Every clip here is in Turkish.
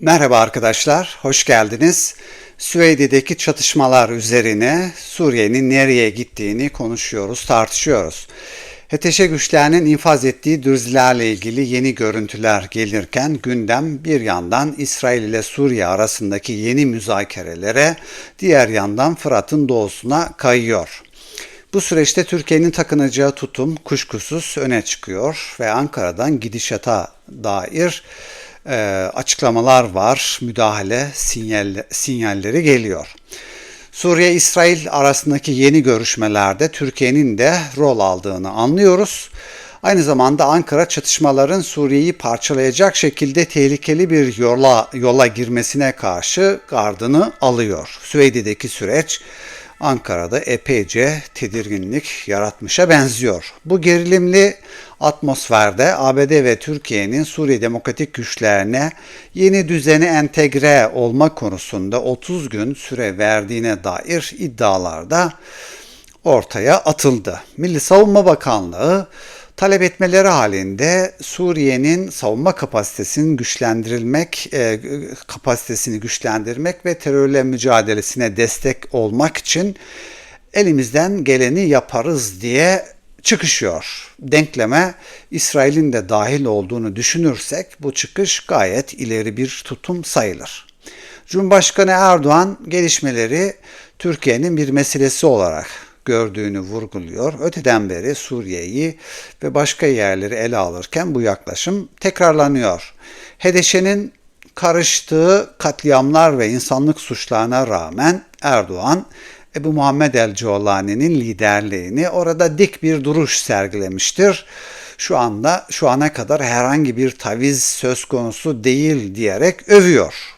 Merhaba arkadaşlar, hoş geldiniz. Süveyde'deki çatışmalar üzerine Suriye'nin nereye gittiğini konuşuyoruz, tartışıyoruz. HTŞ güçlerinin infaz ettiği dürzlerle ilgili yeni görüntüler gelirken gündem bir yandan İsrail ile Suriye arasındaki yeni müzakerelere, diğer yandan Fırat'ın doğusuna kayıyor. Bu süreçte Türkiye'nin takınacağı tutum kuşkusuz öne çıkıyor ve Ankara'dan gidişata dair e, açıklamalar var, müdahale sinyal, sinyalleri geliyor. Suriye-İsrail arasındaki yeni görüşmelerde Türkiye'nin de rol aldığını anlıyoruz. Aynı zamanda Ankara çatışmaların Suriye'yi parçalayacak şekilde tehlikeli bir yola, yola girmesine karşı gardını alıyor. Süveyde'deki süreç Ankara'da epeyce tedirginlik yaratmışa benziyor. Bu gerilimli atmosferde ABD ve Türkiye'nin Suriye Demokratik Güçlerine yeni düzeni entegre olma konusunda 30 gün süre verdiğine dair iddialar da ortaya atıldı. Milli Savunma Bakanlığı talep etmeleri halinde Suriye'nin savunma kapasitesinin güçlendirilmek, e, kapasitesini güçlendirmek ve terörle mücadelesine destek olmak için elimizden geleni yaparız diye çıkışıyor. Denkleme İsrail'in de dahil olduğunu düşünürsek bu çıkış gayet ileri bir tutum sayılır. Cumhurbaşkanı Erdoğan gelişmeleri Türkiye'nin bir meselesi olarak gördüğünü vurguluyor. Öteden beri Suriye'yi ve başka yerleri ele alırken bu yaklaşım tekrarlanıyor. HDŞ'nin karıştığı katliamlar ve insanlık suçlarına rağmen Erdoğan Ebu Muhammed el-Colani'nin liderliğini orada dik bir duruş sergilemiştir. Şu anda şu ana kadar herhangi bir taviz söz konusu değil diyerek övüyor.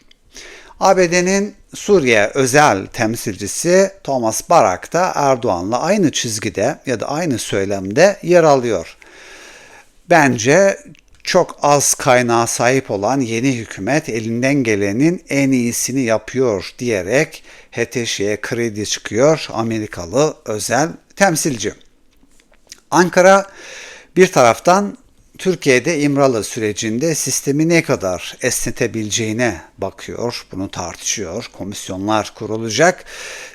ABD'nin Suriye özel temsilcisi Thomas Barak da Erdoğan'la aynı çizgide ya da aynı söylemde yer alıyor. Bence çok az kaynağa sahip olan yeni hükümet elinden gelenin en iyisini yapıyor diyerek HTŞ'ye kredi çıkıyor Amerikalı özel temsilci. Ankara bir taraftan Türkiye'de İmralı sürecinde sistemi ne kadar esnetebileceğine bakıyor, bunu tartışıyor, komisyonlar kurulacak.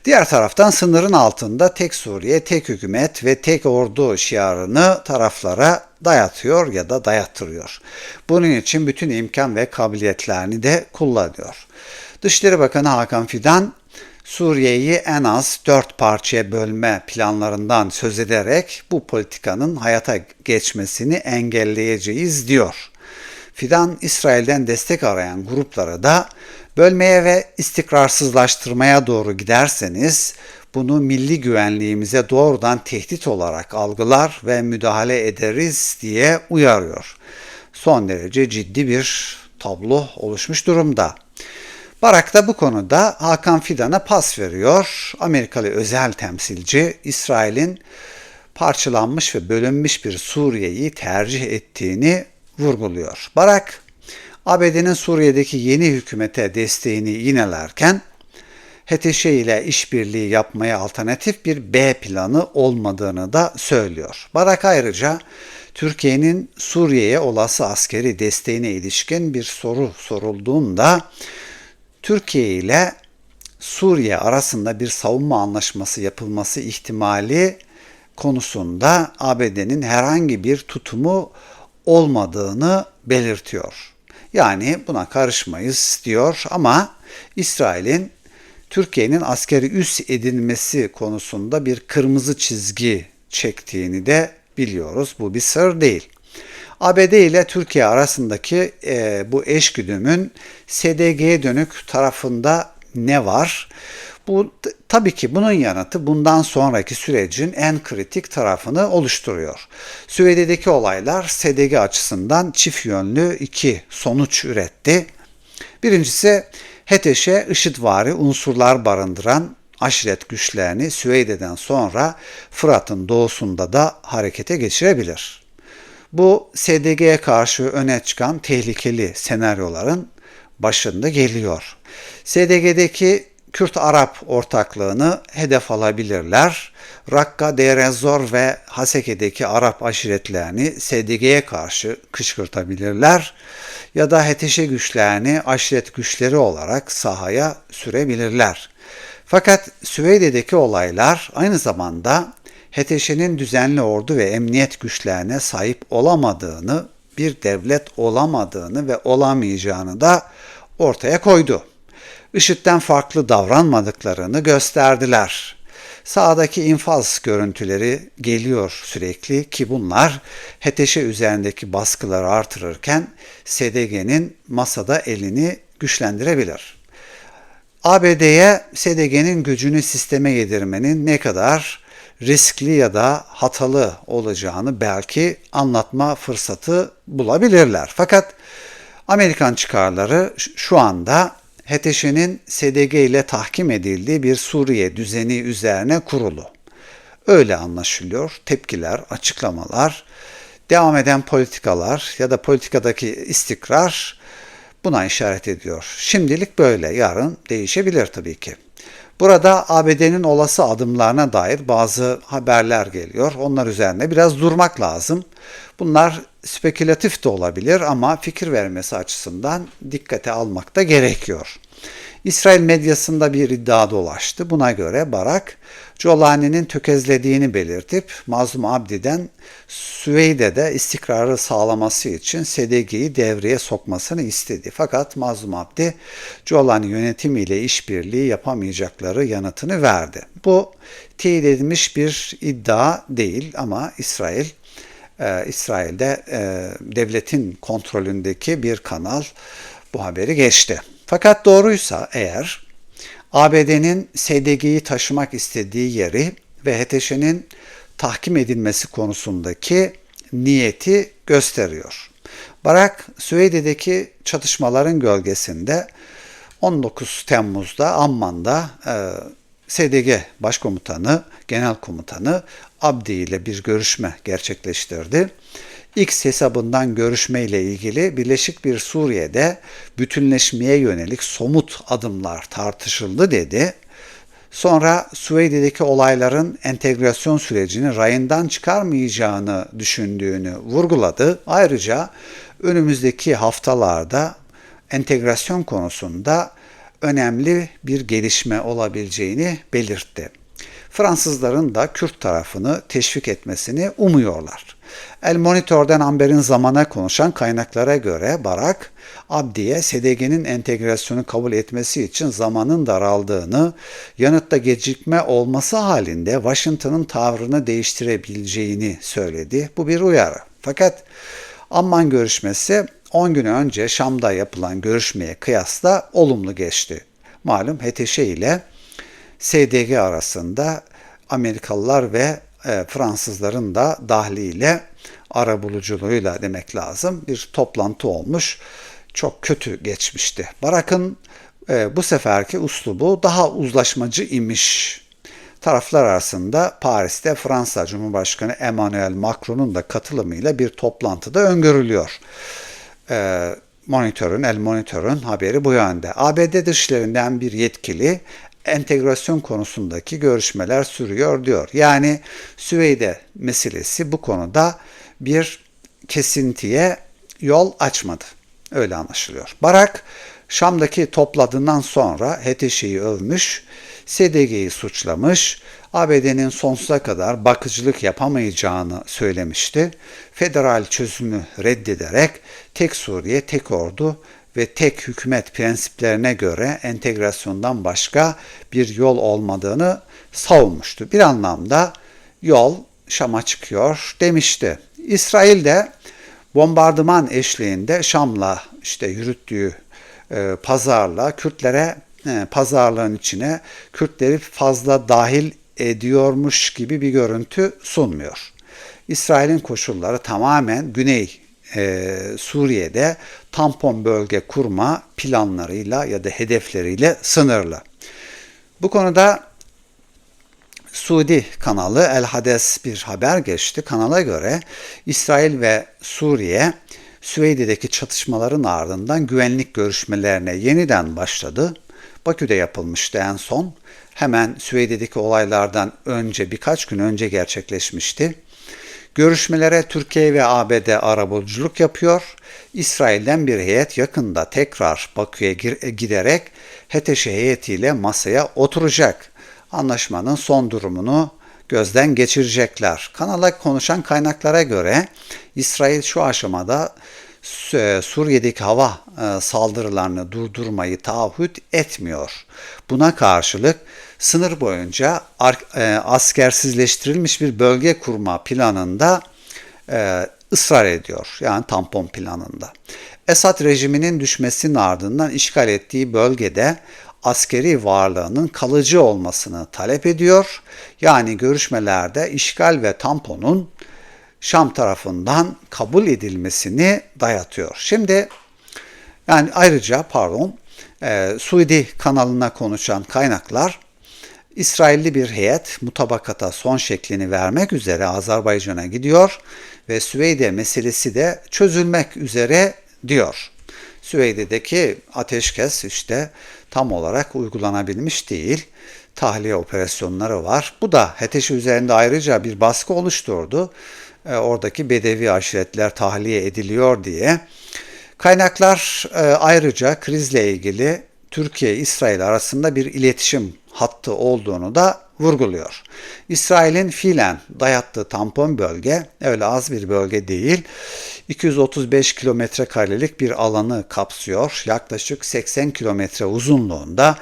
Diğer taraftan sınırın altında tek Suriye, tek hükümet ve tek ordu şiarını taraflara dayatıyor ya da dayattırıyor. Bunun için bütün imkan ve kabiliyetlerini de kullanıyor. Dışişleri Bakanı Hakan Fidan Suriye'yi en az dört parçaya bölme planlarından söz ederek bu politikanın hayata geçmesini engelleyeceğiz diyor. Fidan İsrail'den destek arayan gruplara da bölmeye ve istikrarsızlaştırmaya doğru giderseniz bunu milli güvenliğimize doğrudan tehdit olarak algılar ve müdahale ederiz diye uyarıyor. Son derece ciddi bir tablo oluşmuş durumda. Barak da bu konuda Hakan Fidan'a pas veriyor. Amerikalı özel temsilci İsrail'in parçalanmış ve bölünmüş bir Suriye'yi tercih ettiğini vurguluyor. Barak, ABD'nin Suriye'deki yeni hükümete desteğini yinelerken HTŞ ile işbirliği yapmaya alternatif bir B planı olmadığını da söylüyor. Barak ayrıca Türkiye'nin Suriye'ye olası askeri desteğine ilişkin bir soru sorulduğunda Türkiye ile Suriye arasında bir savunma anlaşması yapılması ihtimali konusunda ABD'nin herhangi bir tutumu olmadığını belirtiyor. Yani buna karışmayız diyor ama İsrail'in Türkiye'nin askeri üs edilmesi konusunda bir kırmızı çizgi çektiğini de biliyoruz. Bu bir sır değil. ABD ile Türkiye arasındaki e, bu eşgüdümün SDG'ye dönük tarafında ne var? Bu tabii ki bunun yanıtı bundan sonraki sürecin en kritik tarafını oluşturuyor. Süveyde'deki olaylar SDG açısından çift yönlü iki sonuç üretti. Birincisi HTŞ IŞİDvari unsurlar barındıran aşiret güçlerini Süveyde'den sonra Fırat'ın doğusunda da harekete geçirebilir. Bu SDG'ye karşı öne çıkan tehlikeli senaryoların başında geliyor. SDG'deki Kürt-Arap ortaklığını hedef alabilirler. Rakka, Deir ez-Zor ve Haseke'deki Arap aşiretlerini SDG'ye karşı kışkırtabilirler ya da HTŞ güçlerini aşiret güçleri olarak sahaya sürebilirler. Fakat Süveyde'deki olaylar aynı zamanda HTŞ'nin düzenli ordu ve emniyet güçlerine sahip olamadığını, bir devlet olamadığını ve olamayacağını da ortaya koydu. IŞİD'den farklı davranmadıklarını gösterdiler. Sağdaki infaz görüntüleri geliyor sürekli ki bunlar HTŞ üzerindeki baskıları artırırken SDG'nin masada elini güçlendirebilir. ABD'ye SDG'nin gücünü sisteme yedirmenin ne kadar riskli ya da hatalı olacağını belki anlatma fırsatı bulabilirler. Fakat Amerikan çıkarları şu anda HTŞ'nin SDG ile tahkim edildiği bir Suriye düzeni üzerine kurulu. Öyle anlaşılıyor. Tepkiler, açıklamalar, devam eden politikalar ya da politikadaki istikrar buna işaret ediyor. Şimdilik böyle, yarın değişebilir tabii ki. Burada ABD'nin olası adımlarına dair bazı haberler geliyor. Onlar üzerine biraz durmak lazım. Bunlar spekülatif de olabilir ama fikir vermesi açısından dikkate almak da gerekiyor. İsrail medyasında bir iddia dolaştı. Buna göre Barak, Colani'nin tökezlediğini belirtip Mazlum Abdi'den Süveyde'de istikrarı sağlaması için SDG'yi devreye sokmasını istedi. Fakat Mazlum Abdi, Colani yönetimiyle işbirliği yapamayacakları yanıtını verdi. Bu teyit edilmiş bir iddia değil ama İsrail e, İsrail'de e, devletin kontrolündeki bir kanal bu haberi geçti. Fakat doğruysa eğer ABD'nin SDG'yi taşımak istediği yeri ve HTŞ'nin tahkim edilmesi konusundaki niyeti gösteriyor. Barak, Süveyde'deki çatışmaların gölgesinde 19 Temmuz'da Amman'da e, SDG Başkomutanı, Genel Komutanı Abdi ile bir görüşme gerçekleştirdi. X hesabından görüşme ile ilgili Birleşik bir Suriye'de bütünleşmeye yönelik somut adımlar tartışıldı dedi. Sonra Suriye'deki olayların entegrasyon sürecini rayından çıkarmayacağını düşündüğünü vurguladı. Ayrıca önümüzdeki haftalarda entegrasyon konusunda önemli bir gelişme olabileceğini belirtti. Fransızların da Kürt tarafını teşvik etmesini umuyorlar. El Monitor'dan Amber'in zamana konuşan kaynaklara göre Barak, Abdi'ye SDG'nin entegrasyonu kabul etmesi için zamanın daraldığını, yanıtta gecikme olması halinde Washington'ın tavrını değiştirebileceğini söyledi. Bu bir uyarı. Fakat Amman görüşmesi 10 gün önce Şam'da yapılan görüşmeye kıyasla olumlu geçti. Malum HTŞ ile SDG arasında Amerikalılar ve e, Fransızların da dahliyle arabuluculuğuyla demek lazım bir toplantı olmuş. Çok kötü geçmişti. Barak'ın e, bu seferki uslubu daha uzlaşmacı imiş. Taraflar arasında Paris'te Fransa Cumhurbaşkanı Emmanuel Macron'un da katılımıyla bir toplantıda öngörülüyor. E, monitörün, El Monitör'ün haberi bu yönde. ABD dışlarından bir yetkili entegrasyon konusundaki görüşmeler sürüyor diyor. Yani Süveyde meselesi bu konuda bir kesintiye yol açmadı. Öyle anlaşılıyor. Barak Şam'daki topladığından sonra HTŞ'yi övmüş, SDG'yi suçlamış, ABD'nin sonsuza kadar bakıcılık yapamayacağını söylemişti. Federal çözümü reddederek tek Suriye, tek ordu ve tek hükümet prensiplerine göre entegrasyondan başka bir yol olmadığını savunmuştu. Bir anlamda yol Şam'a çıkıyor demişti. İsrail de bombardıman eşliğinde Şam'la işte yürüttüğü e, pazarla Kürtlere e, pazarlığın içine Kürtleri fazla dahil ediyormuş gibi bir görüntü sunmuyor. İsrail'in koşulları tamamen Güney e, Suriye'de tampon bölge kurma planlarıyla ya da hedefleriyle sınırlı. Bu konuda Suudi kanalı El Hades bir haber geçti. Kanala göre İsrail ve Suriye Süveyde'deki çatışmaların ardından güvenlik görüşmelerine yeniden başladı. Bakü'de yapılmıştı en son. Hemen Süveyde'deki olaylardan önce birkaç gün önce gerçekleşmişti. Görüşmelere Türkiye ve ABD arabuluculuk yapıyor. İsrail'den bir heyet yakında tekrar Bakü'ye giderek HTŞ heyetiyle masaya oturacak. Anlaşmanın son durumunu gözden geçirecekler. Kanala konuşan kaynaklara göre İsrail şu aşamada Suriye'deki hava e, saldırılarını durdurmayı taahhüt etmiyor. Buna karşılık sınır boyunca e, askersizleştirilmiş bir bölge kurma planında e, ısrar ediyor. Yani tampon planında. Esad rejiminin düşmesinin ardından işgal ettiği bölgede askeri varlığının kalıcı olmasını talep ediyor. Yani görüşmelerde işgal ve tamponun Şam tarafından kabul edilmesini dayatıyor. Şimdi yani ayrıca pardon e, Suudi kanalına konuşan kaynaklar İsrailli bir heyet mutabakata son şeklini vermek üzere Azerbaycan'a gidiyor ve Süveyde meselesi de çözülmek üzere diyor. Süveyde'deki ateşkes işte tam olarak uygulanabilmiş değil. Tahliye operasyonları var. Bu da HTŞ üzerinde ayrıca bir baskı oluşturdu. E, oradaki Bedevi aşiretler tahliye ediliyor diye. Kaynaklar e, ayrıca krizle ilgili Türkiye-İsrail arasında bir iletişim hattı olduğunu da vurguluyor. İsrail'in fiilen dayattığı tampon bölge öyle az bir bölge değil. 235 kilometre karelik bir alanı kapsıyor. Yaklaşık 80 kilometre uzunluğunda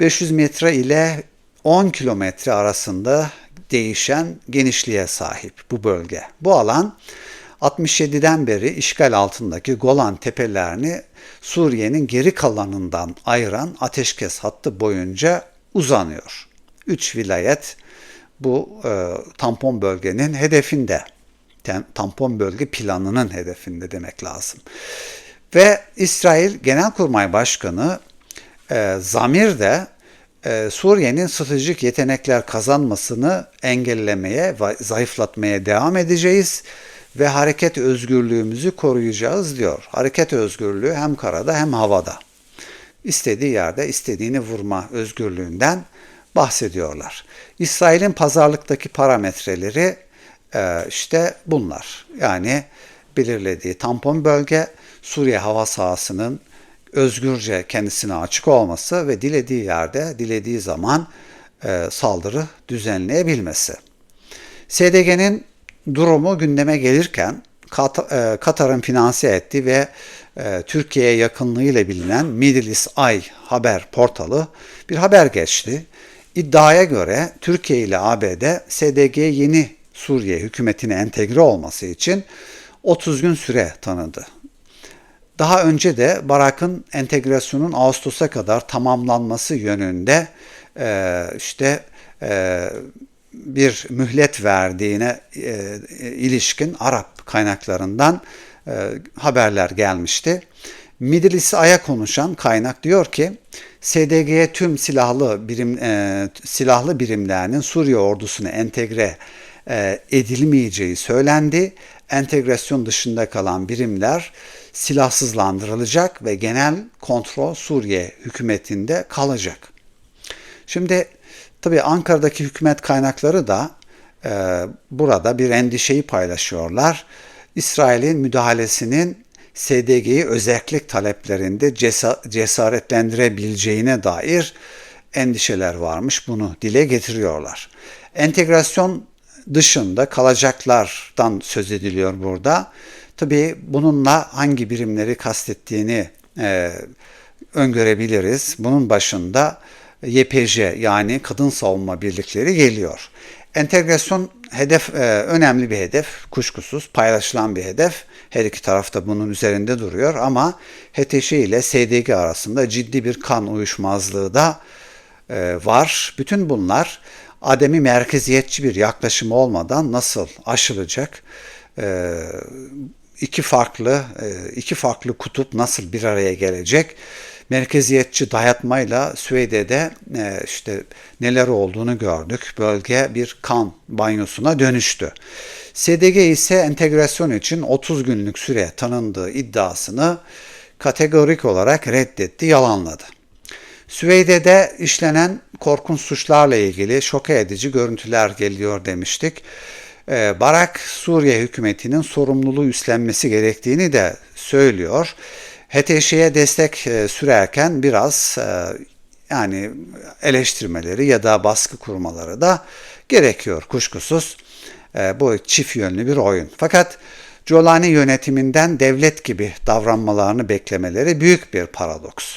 500 metre ile 10 kilometre arasında değişen genişliğe sahip bu bölge. Bu alan 67'den beri işgal altındaki Golan tepelerini Suriye'nin geri kalanından ayıran ateşkes hattı boyunca uzanıyor. Üç vilayet bu e, tampon bölgenin hedefinde. Tampon bölge planının hedefinde demek lazım. Ve İsrail Genelkurmay Başkanı e, Zamir de e, Suriye'nin stratejik yetenekler kazanmasını engellemeye ve zayıflatmaya devam edeceğiz ve hareket özgürlüğümüzü koruyacağız diyor. Hareket özgürlüğü hem karada hem havada. İstediği yerde istediğini vurma özgürlüğünden bahsediyorlar. İsrail'in pazarlıktaki parametreleri e, işte bunlar. Yani belirlediği tampon bölge Suriye hava sahasının özgürce kendisine açık olması ve dilediği yerde, dilediği zaman e, saldırı düzenleyebilmesi. SDG'nin durumu gündeme gelirken e, Katar'ın finanse ettiği ve e, Türkiye'ye yakınlığıyla bilinen Middle East Eye haber portalı bir haber geçti. İddiaya göre Türkiye ile ABD SDG yeni Suriye hükümetine entegre olması için 30 gün süre tanıdı. Daha önce de Barak'ın entegrasyonun Ağustos'a kadar tamamlanması yönünde e, işte e, bir mühlet verdiğine e, ilişkin Arap kaynaklarından e, haberler gelmişti. Middle East Ay'a konuşan kaynak diyor ki SDG'ye tüm silahlı birim e, silahlı birimlerinin Suriye ordusuna entegre e, edilmeyeceği söylendi. Entegrasyon dışında kalan birimler silahsızlandırılacak ve genel kontrol Suriye hükümetinde kalacak. Şimdi tabii Ankara'daki hükümet kaynakları da e, burada bir endişeyi paylaşıyorlar. İsrail'in müdahalesinin SDG'yi özellik taleplerinde cesaretlendirebileceğine dair endişeler varmış. Bunu dile getiriyorlar. Entegrasyon dışında kalacaklardan söz ediliyor burada. Tabii bununla hangi birimleri kastettiğini e, öngörebiliriz. Bunun başında YPJ yani kadın savunma birlikleri geliyor. Entegrasyon hedef e, önemli bir hedef, kuşkusuz paylaşılan bir hedef. Her iki taraf da bunun üzerinde duruyor ama HTŞ ile SDG arasında ciddi bir kan uyuşmazlığı da e, var. Bütün bunlar ademi merkeziyetçi bir yaklaşım olmadan nasıl aşılacak? E, iki farklı e, iki farklı kutup nasıl bir araya gelecek? Merkeziyetçi dayatmayla Süveyde'de e, işte neler olduğunu gördük. Bölge bir kan banyosuna dönüştü. SDG ise entegrasyon için 30 günlük süre tanındığı iddiasını kategorik olarak reddetti, yalanladı. Süveyde'de işlenen korkunç suçlarla ilgili şoka edici görüntüler geliyor demiştik. Ee, Barak Suriye hükümetinin sorumluluğu üstlenmesi gerektiğini de söylüyor. HTŞ'ye destek e, sürerken biraz e, yani eleştirmeleri ya da baskı kurmaları da gerekiyor kuşkusuz. E, bu çift yönlü bir oyun. Fakat Colani yönetiminden devlet gibi davranmalarını beklemeleri büyük bir paradoks.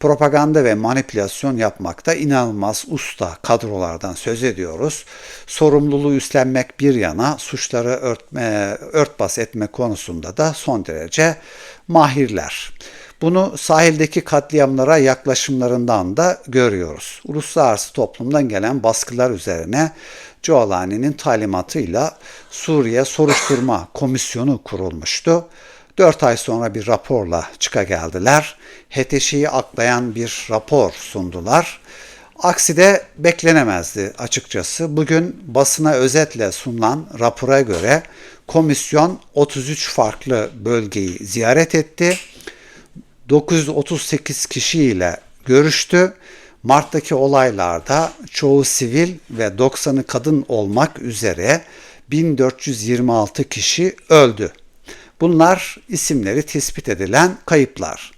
Propaganda ve manipülasyon yapmakta inanılmaz usta kadrolardan söz ediyoruz. Sorumluluğu üstlenmek bir yana suçları örtme, örtbas etme konusunda da son derece mahirler. Bunu sahildeki katliamlara yaklaşımlarından da görüyoruz. Uluslararası toplumdan gelen baskılar üzerine Giolani'nin talimatıyla Suriye Soruşturma Komisyonu kurulmuştu. 4 ay sonra bir raporla çıka geldiler. HTŞ'yi aklayan bir rapor sundular. Aksi de beklenemezdi açıkçası. Bugün basına özetle sunulan rapora göre komisyon 33 farklı bölgeyi ziyaret etti 938 kişiyle görüştü. Mart'taki olaylarda çoğu sivil ve 90'ı kadın olmak üzere 1426 kişi öldü. Bunlar isimleri tespit edilen kayıplar.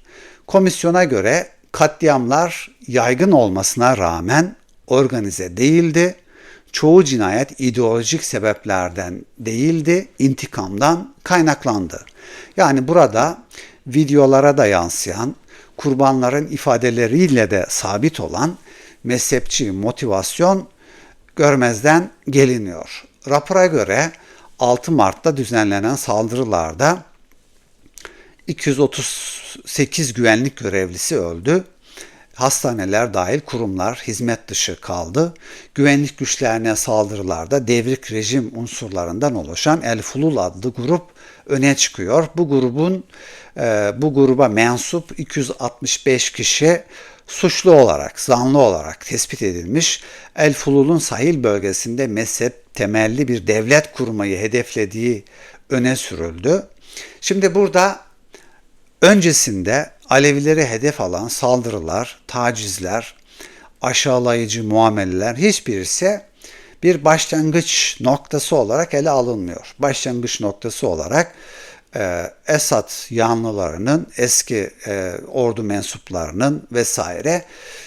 Komisyona göre katliamlar yaygın olmasına rağmen organize değildi. Çoğu cinayet ideolojik sebeplerden değildi, intikamdan kaynaklandı. Yani burada videolara da yansıyan, kurbanların ifadeleriyle de sabit olan mezhepçi motivasyon görmezden geliniyor. Rapora göre 6 Mart'ta düzenlenen saldırılarda 238 güvenlik görevlisi öldü. Hastaneler dahil kurumlar hizmet dışı kaldı. Güvenlik güçlerine saldırılarda devrik rejim unsurlarından oluşan El Fulul adlı grup öne çıkıyor. Bu grubun e, bu gruba mensup 265 kişi suçlu olarak, zanlı olarak tespit edilmiş. El Fulul'un sahil bölgesinde mezhep temelli bir devlet kurmayı hedeflediği öne sürüldü. Şimdi burada öncesinde Alevileri hedef alan saldırılar, tacizler, aşağılayıcı muameleler hiçbirisi bir başlangıç noktası olarak ele alınmıyor. Başlangıç noktası olarak Esad yanlılarının, eski e, ordu mensuplarının vesaire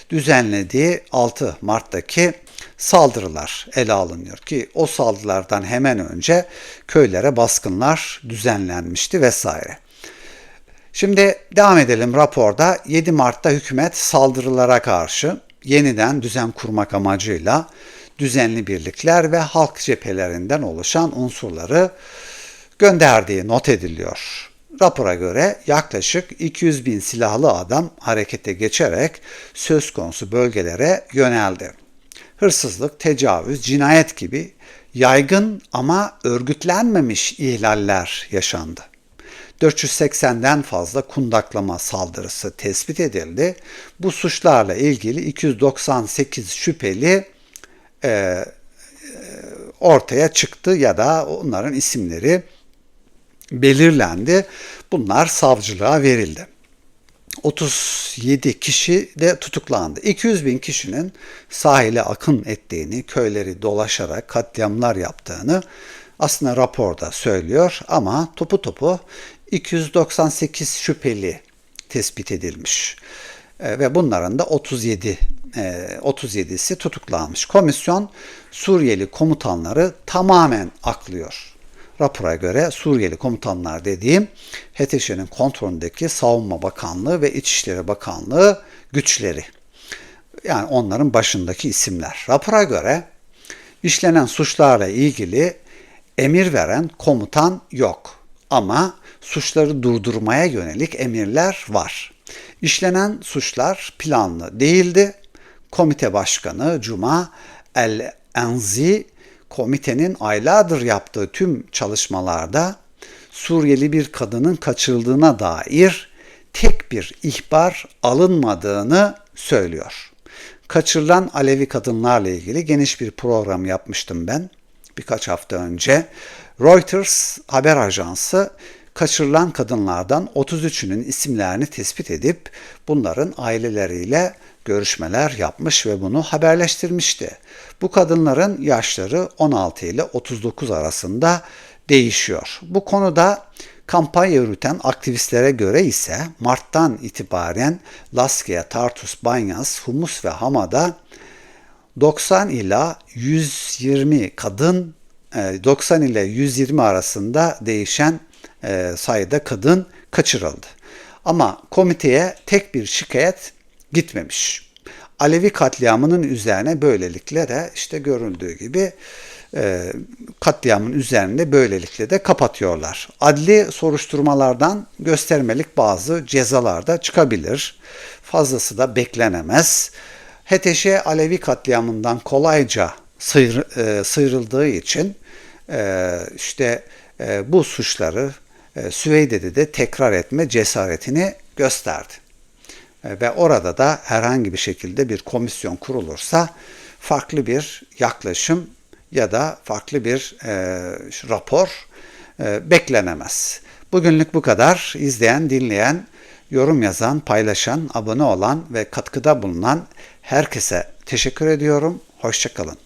düzenlediği 6 Mart'taki saldırılar ele alınıyor ki o saldırılardan hemen önce köylere baskınlar düzenlenmişti vesaire. Şimdi devam edelim raporda 7 Mart'ta hükümet saldırılara karşı yeniden düzen kurmak amacıyla düzenli birlikler ve halk cephelerinden oluşan unsurları gönderdiği not ediliyor. Rapora göre yaklaşık 200 bin silahlı adam harekete geçerek söz konusu bölgelere yöneldi. Hırsızlık, tecavüz, cinayet gibi yaygın ama örgütlenmemiş ihlaller yaşandı. 480'den fazla kundaklama saldırısı tespit edildi. Bu suçlarla ilgili 298 şüpheli e, e, ortaya çıktı ya da onların isimleri belirlendi. Bunlar savcılığa verildi. 37 kişi de tutuklandı. 200 bin kişinin sahile akın ettiğini, köyleri dolaşarak katliamlar yaptığını aslında raporda söylüyor ama topu topu 298 şüpheli tespit edilmiş e, ve bunların da 37 37'si tutuklanmış. Komisyon Suriyeli komutanları tamamen aklıyor rapora göre Suriyeli komutanlar dediğim HTŞ'nin kontrolündeki Savunma Bakanlığı ve İçişleri Bakanlığı güçleri. Yani onların başındaki isimler. Rapora göre işlenen suçlarla ilgili emir veren komutan yok. Ama suçları durdurmaya yönelik emirler var. İşlenen suçlar planlı değildi. Komite Başkanı Cuma El Enzi komitenin aylardır yaptığı tüm çalışmalarda Suriyeli bir kadının kaçırıldığına dair tek bir ihbar alınmadığını söylüyor. Kaçırılan Alevi kadınlarla ilgili geniş bir program yapmıştım ben birkaç hafta önce. Reuters haber ajansı kaçırılan kadınlardan 33'ünün isimlerini tespit edip bunların aileleriyle görüşmeler yapmış ve bunu haberleştirmişti. Bu kadınların yaşları 16 ile 39 arasında değişiyor. Bu konuda kampanya yürüten aktivistlere göre ise Mart'tan itibaren Laskia, Tartus, Banyas, Humus ve Hama'da 90 ila 120 kadın 90 ile 120 arasında değişen e, sayıda kadın kaçırıldı. Ama komiteye tek bir şikayet gitmemiş. Alevi katliamının üzerine böylelikle de işte görüldüğü gibi e, katliamın üzerinde böylelikle de kapatıyorlar. Adli soruşturmalardan göstermelik bazı cezalar da çıkabilir. Fazlası da beklenemez. HTŞ Alevi katliamından kolayca sıyrı, e, sıyrıldığı için e, işte bu suçları e, Süveyde'de de tekrar etme cesaretini gösterdi. E, ve orada da herhangi bir şekilde bir komisyon kurulursa farklı bir yaklaşım ya da farklı bir e, rapor e, beklenemez. Bugünlük bu kadar. İzleyen, dinleyen, yorum yazan, paylaşan, abone olan ve katkıda bulunan herkese teşekkür ediyorum. Hoşçakalın.